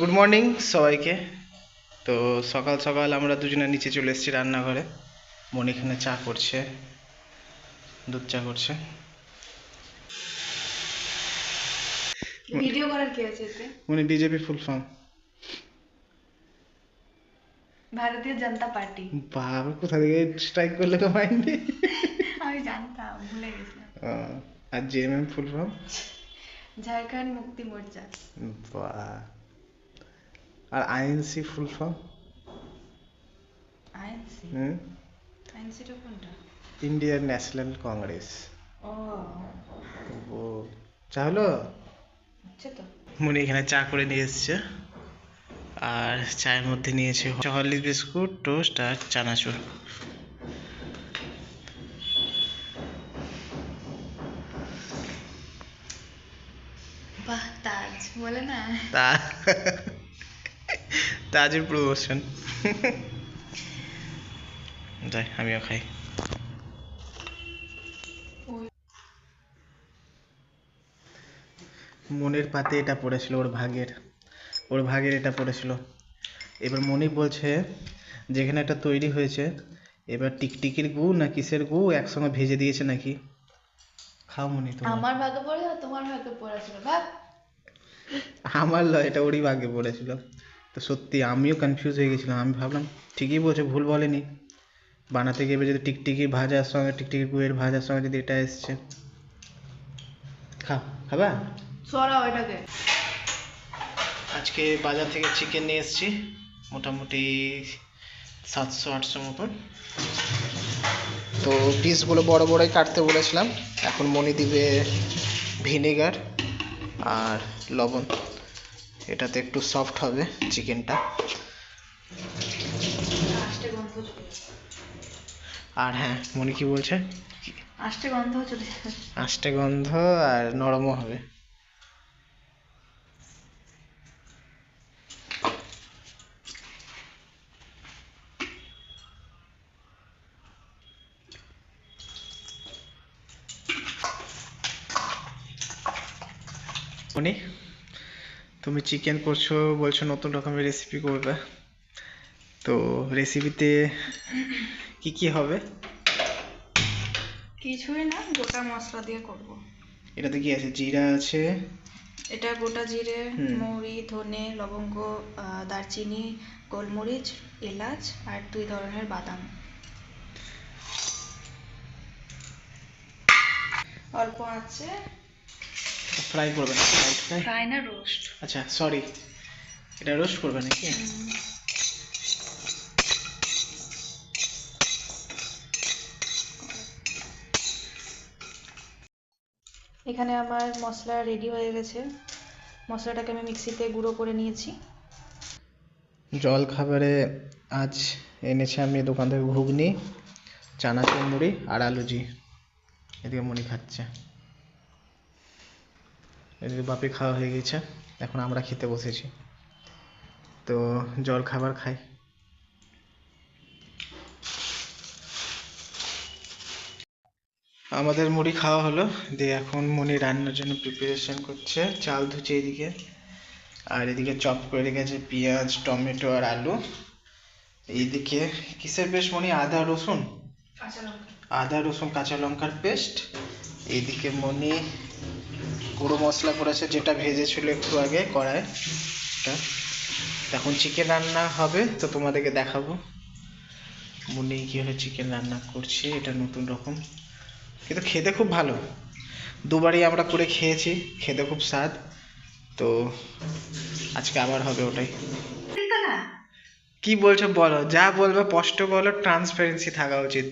Good morning সবাইকে। তো সকাল সকাল আমরা দুজনে নিচে চলে এসেছি রান্নাঘরে। মন এখানে চা করছে দুধ চা করছে। ভিডিও করার কি আছে এতে? উনি বিজেপি ফুল ফর্ম ভারতীয় জনতা পার্টি। বাবা কোথা থেকে স্ট্রাইক করলে তো মাইন্ডে আমি জানতাম ভুলে গেছিলাম। আর JMM full form Jharkhand Mukti Morcha. বাহ। আর আইএনসি ফুল ফর্ম আইএনসি? হুম? আইএনসিটা কোনটা? ইন্ডিয়ান ন্যাশনাল কংগ্রেস ও। চা হলো? হচ্ছে তো। মুনি এখানে চা করে নিয়ে এসছে। আর চায়ের মধ্যে নিয়েছে হরলিক্স বিস্কুট টোস্ট আর চানাচুর। বাহ তাজ। বলে না। তা তাজের প্রমোশন যাই আমিও খাই। মনের পাতে এটা পড়েছিল ওর ভাগের। ওর ভাগের এটা পড়েছিল। এবার মনি বলছে যেখানে একটা তৈরি হয়েছে এবার টিকটিকির গু না কিসের গু একসঙ্গে ভেজে দিয়েছে নাকি? খাও মনি তো আমার ভাগে পড়ে আর তোমার ভাগে পড়েছিল ভাগ আমার লয় এটা ওরই ভাগে পড়েছিল। তো সত্যি আমিও কনফিউজ হয়ে গেছিলাম। আমি ভাবলাম ঠিকই বলছে ভুল বলেনি। বানাতে গিয়ে যদি টিকটিকি ভাজার সঙ্গে টিকটিকি গুয়ের ভাজার সঙ্গে যদি এটা এসছে। খা খাবা? সরাও এটাকে। আজকে বাজার থেকে চিকেন নিয়ে এসেছি মোটামুটি সাতশো আটশো মতন। তো পিসগুলো বড় বড়ই কাটতে বলেছিলাম। এখন মনি দিবে ভিনেগার আর লবণ। এটাতে একটু সফট হবে চিকেনটা। আর হ্যাঁ মনি কি বলছে? আষ্টে গন্ধ চলে যাবে আষ্টে গন্ধ আর নরমও হবে। মনি? তুমি চিকেন করছ বলছো নতুন রকমের রেসিপি করবে। তো রেসিপিতে কি কি হবে? কিছুই না গোটা মশলা দিয়ে করব। এটাতে কি আছে? জিরা আছে। এটা গোটা জিরে। মৌরি ধনে লবঙ্গ দারচিনি গোলমরিচ এলাচ আর দুই ধরনের বাদাম। অল্প আছে। ফ্রাই করবে না ফ্রাই না রোস্ট আচ্ছা সরি এটা রোস্ট করবে নাকি? এখানে আমার মশলা রেডি হয়ে গেছে। মশলাটাকে আমি মিক্সিতে গুঁড়ো করে নিয়েছি। জল খাবারে আজ এনেছি আমি দোকান থেকে ঘুগনি চানাচুর মুড়ি আর আলুজি এদিকে মুড়ি খাচ্ছে। বাপি খাওয়া হয়ে গেছে। এখন আমরা খেতে বসেছি। তো জল খাবার খাই। আমাদের মুড়ি খাওয়া হলো। দিয়ে এখন মুনি রান্নার জন্য প্রিপারেশন করছে। চাল ধুচ্ছে এদিকে। আর এদিকে চপ করে রেখেছে পেঁয়াজ টমেটো আর আলু। এইদিকে কিসের পেস্ট মনি? আদা রসুন? আদা রসুন কাঁচা লঙ্কার পেস্ট। এইদিকে মনি গুঁড়ো মশলা করেছে যেটা ভেজেছিল একটু আগে কড়ায় এটা। এখন চিকেন রান্না হবে তো তোমাদেরকে দেখাবো। মনি কীভাবে চিকেন রান্না করছে এটা নতুন রকম। কিন্তু খেতে খুব ভালো। দুবারই আমরা করে খেয়েছি খেতে খুব স্বাদ। তো আজকে আবার হবে ওটাই। কি বলছো বলো যা বলবে স্পষ্ট বলো ট্রান্সপারেন্সি থাকা উচিত।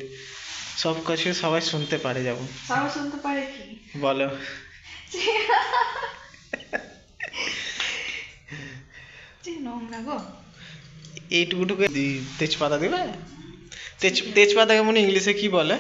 সব কিছু সবাই শুনতে পারে যাব। সবাই শুনতে পারে কি? বলো। নোংরা গো। এইটুকুটুকু তেজপাতা দিবে? তেজ তেজপাতাকে মনে ইংলিশে কি বলে?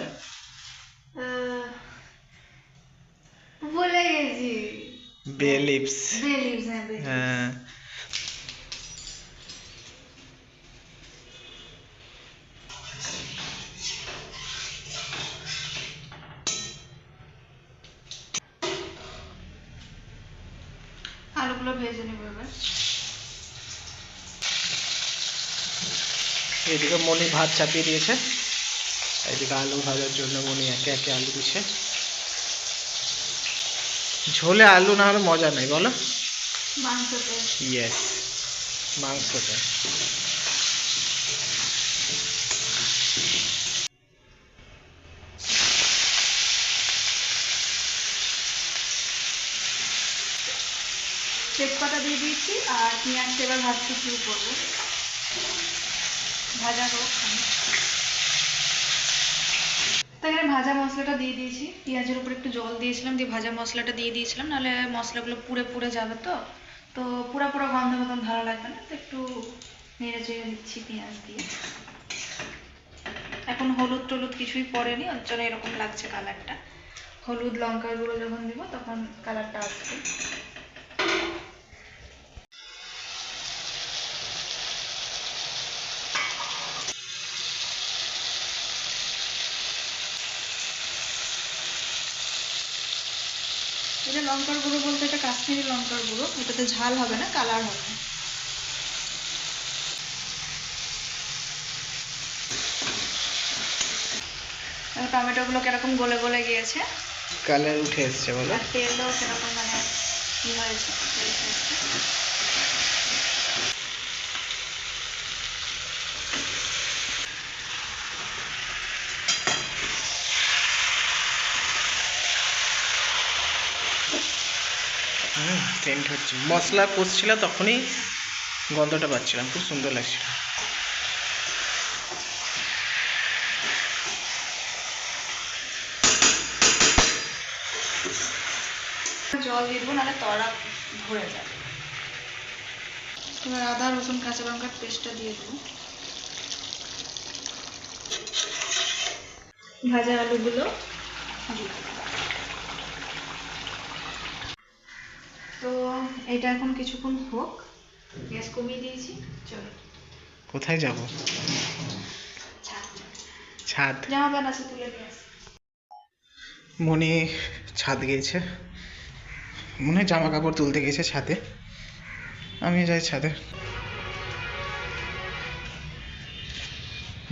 এদিকে মনি ভাত চাপিয়ে দিয়েছে। এদিকে আলু ভাজার জন্য মনি একে একে আলু দিচ্ছে ঝোলে আলু না হলে মজা নেই বলো? মাংসতে। ইয়েস মাংসতে। তেজপাতা দিয়ে দিয়েছি আর পেঁয়াজটা এবার ভাজতে শুরু করব। ভাজা হোক। তো এখানে ভাজা মশলাটা দিয়ে দিয়েছি। পেঁয়াজের উপর একটু জল দিয়েছিলাম, দিয়ে ভাজা মশলাটা দিয়ে দিয়েছিলাম। নাহলে মশলাগুলো পুড়ে পুড়ে যাবে তো। তো পুরো পুরো গন্ধ মতন ভালো লাগবে না। তো একটু নেড়ে চেড়ে দিচ্ছি পেঁয়াজ দিয়ে। এখন হলুদ টলুদ কিছুই পড়েনি, ওর জন্য এরকম লাগছে কালারটা হলুদ লঙ্কার গুঁড়ো যখন দিব, তখন কালারটা আসবে। লঙ্কার গুঁড়ো বলতে এটা কাশ্মীরি লঙ্কার গুঁড়ো। এটাতে ঝাল হবে না কালার হবে। টমেটো গুলো কীরকম গলে গলে গিয়েছে? কালার উঠে এসছে বলো। তেলও কীরকম মানে কি হয়েছে বেরিয়ে এসছে। হুম সেন্ট হচ্ছে। মশলা কষছিল তখনই গন্ধটা পাচ্ছিলাম, খুব সুন্দর লাগছিল। জল দেবো, নাহলে তলা ভরে যাবে। এবার আদা, রসুন, কাঁচা লঙ্কার পেস্টটা দিয়ে দেবো। ভাজা আলুগুলো দিয়ে তো এটা এখন কিছুক্ষণ হোক। গ্যাস কমিয়ে দিয়েছি। চলো। কোথায় যাব? ছাদ। জামা প্যান্ট আছে তুলে নিয়ে আসি মনি ছাদ গিয়েছে। মনে জামা কাপড় তুলতে গেছে ছাদে। আমি যাই ছাদে।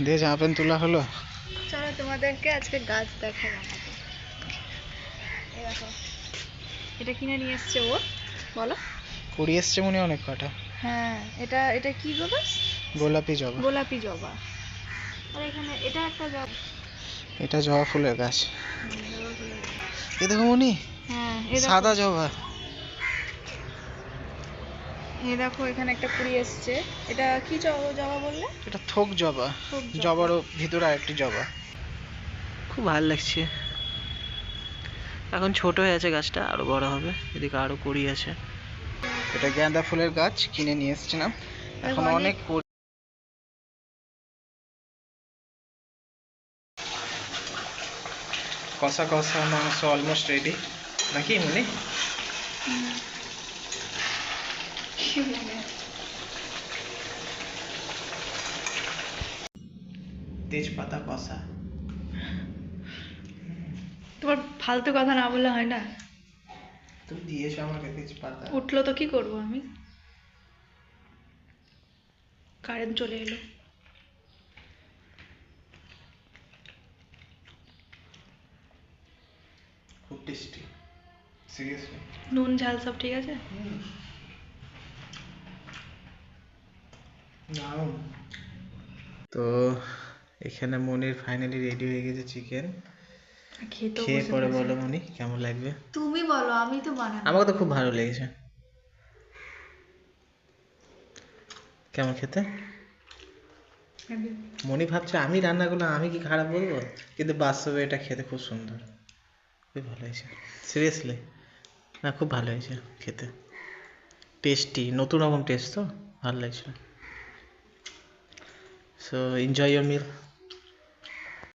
দিয়ে জামা প্যান্ট তোলা হলো। চলো তোমাদেরকে আজকে গাছ দেখাবো। এই দেখো এটা কিনে নিয়ে এসছে ও। বলো। কুড়ি এসছে মনে অনেক কটা। হ্যাঁ এটা এটা কি জবা? গোলাপি জবা। গোলাপি জবা। আর এখানে এটা একটা জবা। এটা জবা ফুলের গাছ। এ দেখো মনি হ্যাঁ সাদা জবা। এই দেখো এখানে একটা কুড়ি এসছে। এটা কি জবা জবা বললে? এটা থোক জবা। জবারও ভিতরে আরেকটি জবা। খুব ভালো লাগছে। এখন ছোট হয়ে আছে গাছটা আরও বড় হবে। এদিকে আরও কুড়ি আছে। এটা গাঁদা ফুলের গাছ কিনে নিয়ে এসেছিলাম। এখন অনেক- অনেক কষা কষা মাংস অলমোস্ট রেডি নাকি মনি? তেজপাতা কষা। তোমার ফালতু কথা না বললে হয় না? তুমি দিয়েছ আমাকে তেজপাতা উঠল তো কি করব আমি? কারেন্ট চলে এলো। খুব টেস্টি সিরিয়াসলি নুন ঝাল সব ঠিক আছে? তো এখানে মনির ফাইনালি রেডি হয়ে গেছে চিকেন খেয়ে পরে বলো মনি কেমন লাগবে? তুমি বলো আমি তো বানাবো। আমাকে তো খুব ভালো লেগেছে। কেমন খেতে? মনি ভাবছে আমি রান্না করলাম আমি কি খারাপ বলব? কিন্তু বাস্তবে এটা খেতে খুব সুন্দর। খুবই ভালো হয়েছে। সিরিয়াসলি না খুব ভালো হয়েছে খেতে। টেস্টি নতুন রকম টেস্ট তো? ভালো লাগছে। So enjoy your mill